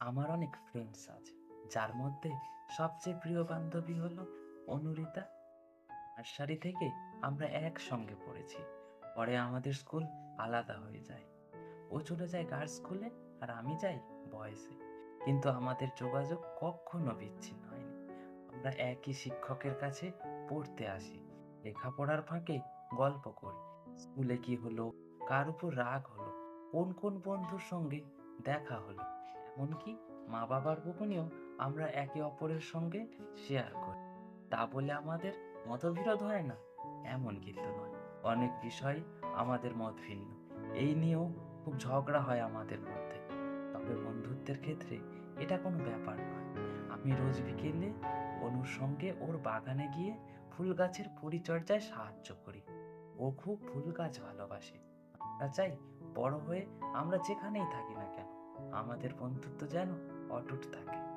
আমার অনেক ফ্রেন্ডস আছে, যার মধ্যে সবচেয়ে প্রিয় বান্ধবী হলো অনুরিতা। নার্সারি থেকে আমরা একসঙ্গে পড়েছি। পরে আমাদের স্কুল আলাদা হয়ে যায়। ও চলে যায় গার্লস স্কুলে আর আমি যাই বয়েসে কিন্তু আমাদের যোগাযোগ কখনো বিচ্ছিন্ন হয়নি। আমরা একই শিক্ষকের কাছে পড়তে আসি, লেখাপড়ার ফাঁকে গল্প করি। স্কুলে কি হলো, কার উপর রাগ হলো, কোন কোন বন্ধুর সঙ্গে দেখা হলো এমনকি মা বাবার গোপনেও আমরা একে অপরের সঙ্গে শেয়ার করি। তা বলে আমাদের মতবিরোধ হয় না, এমন কিন্তু নয়। অনেক বিষয় আমাদের মত ভিন্ন। এই নিয়েও খুব ঝগড়া হয় আমাদের মধ্যে। তবে বন্ধুত্বের ক্ষেত্রে এটা কোনো ব্যাপার নয়। আমি রোজ বিকেলে অনুর সঙ্গে ওর বাগানে গিয়ে ফুল গাছের পরিচর্যায় সাহায্য করি। ও খুব ফুল গাছ ভালোবাসে। আমরা চাই বড় হয়ে আমরা যেখানেই থাকি না কেন আমাদের বন্ধুত্ব যেন অটুট থাকে।